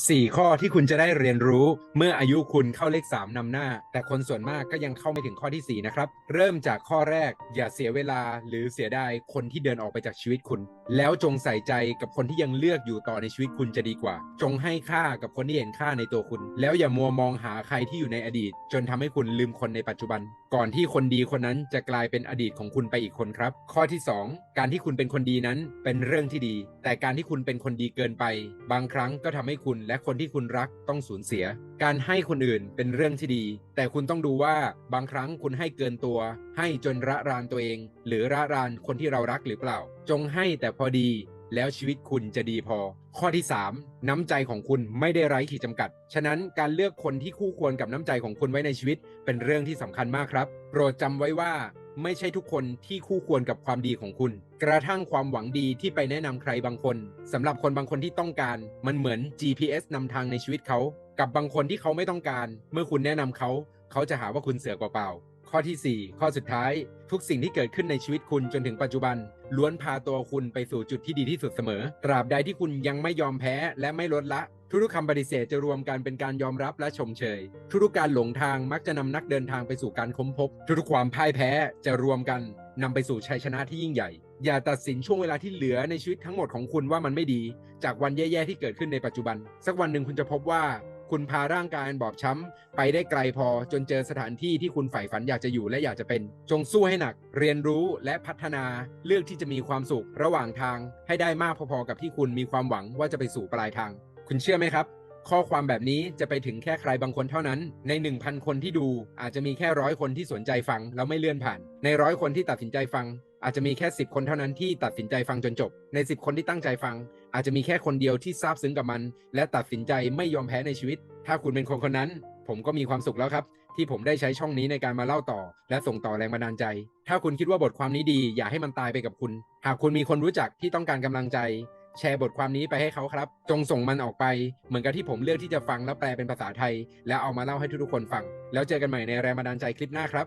4 ข้อที่คุณจะได้เรียนรู้เมื่ออายุคุณเข้าเลข 3นำหน้า แต่คนส่วนมากก็ยังเข้าไม่ถึงข้อทีสี่ 4 นะครับ เริ่มจากข้อแรกอย่าเสียเวลาหรือเสียดายคนที่เดินออกไปจากชีวิตคุณ แล้วจงใส่ใจกับคนที่ยังเลือกอยู่ต่อในชีวิตคุณจะดีกว่า จงให้ค่ากับคนที่เห็นค่าในตัวคุณ แล้วอย่ามัวมองหาใครที่อยู่ในอดีต จนทำให้คุณลืมคนในปัจจุบัน ก่อนที่คนดีคนนั้นจะกลายเป็นอดีตของคุณไปอีกคนครับ ข้อที่ 2 การที่คุณเป็นคนดีนั้นเป็นเรื่องที่ดี แต่การที่คุณเป็นคนดีเกินไป บางครั้งก็ทำให้คุณและคนที่คุณรักต้องสูญเสีย การให้คนอื่นเป็นเรื่องที่ดี แต่คุณต้องดูว่าบางครั้งคุณให้เกินตัว ให้จนระรานตัวเอง หรือระรานคนที่เรารักหรือเปล่า จงให้แต่พอดีแล้วชีวิตคุณจะดีพอ ข้อที่ 3 น้ำใจของคุณไม่ได้ไร้ขีดจำกัด ฉะนั้นการเลือกคนที่คู่ควรกับน้ำใจของคุณไว้ในชีวิต เป็นเรื่องที่สำคัญมากครับ โปรดจำไว้ว่า ไม่ใช่ทุกคนที่คู่ควรกับความดีของคุณ กระทั่งความหวังดีที่ไปแนะนำใครบางคน สำหรับคนบางคนที่ต้องการ มันเหมือน GPS นำทางในชีวิตเขา กับบางคนที่เขาไม่ต้องการ เมื่อคุณแนะนำเขา เขาจะหาว่าคุณเสือกเปล่าๆข้อทีสี่4 ข้อสุดท้าย ทุกสิ่งที่เกิดขึ้นในชีวิตคุณจนถึงปัจจุบัน ล้วนพาตัวคุณไปสู่จุดที่ดีที่สุดเสมอ ตราบใดที่คุณยังไม่ยอมแพ้และไม่ลดละ ทุกๆคำปฏิเสธจะรวมกันเป็นการยอมรับและชมเชย ทุกๆการหลงทางมักจะนำนักเดินทางไปสู่การค้นพบ ทุกๆความพ่ายแพ้จะรวมกันนำไปสู่ชัยชนะที่ยิ่งใหญ่ อย่าตัดสินช่วงเวลาที่เหลือในชีวิตทั้งหมดของคุณว่ามันไม่ดี จากวันแย่ๆที่เกิดขึ้นในปัจจุบัน สักวันหนึ่งคุณจะพบว่าคุณพาร่างกายอันบอบช้ำ ไปได้ไกลพอจนเจอสถานที่ที่คุณใฝ่ฝันอยากจะอยู่และอยากจะเป็น จงสู้ให้หนัก เรียนรู้และพัฒนาเลือกที่จะมีความสุขระหว่างทาง ให้ได้มากพอๆกับที่คุณมีความหวังว่าจะไปสู่ปลายทาง คุณเชื่อไหมครับ ข้อความแบบนี้จะไปถึงแค่ใครบางคนเท่านั้น ใน 1,000 คนที่ดู อาจจะมีแค่ร้อยคนที่สนใจฟังแล้วไม่เลื่อนผ่าน ในร้อยคนที่ตัดสินใจฟัง อาจจะมีแค่ 10 คนเท่านั้นที่ตัดสินใจฟังจนจบ ใน 10 คนที่ตั้งใจฟัง อาจจะมีแค่คนเดียวที่ซาบซึ้งกับมัน และตัดสินใจไม่ยอมแพ้ในชีวิต ถ้าคุณเป็นคนคนนั้น ผมก็มีความสุขแล้วครับที่ผมได้ใช้ช่องนี้ในการมาเล่าต่อ และส่งต่อแรงบันดาลใจ ถ้าคุณคิดว่าบทความนี้ดี อย่าให้มันตายไปกับคุณ หากคุณมีคนรู้จักที่ต้องการกำลังใจ แชร์บทความนี้ไปให้เขาครับ จงส่งมันออกไป เหมือนกับที่ผมเลือกที่จะฟังแล้วแปลเป็นภาษาไทย แล้วเอามาเล่าให้ทุกๆคนฟัง แล้วเจอกันใหม่ในแรงบันดาลใจคลิปหน้าครับ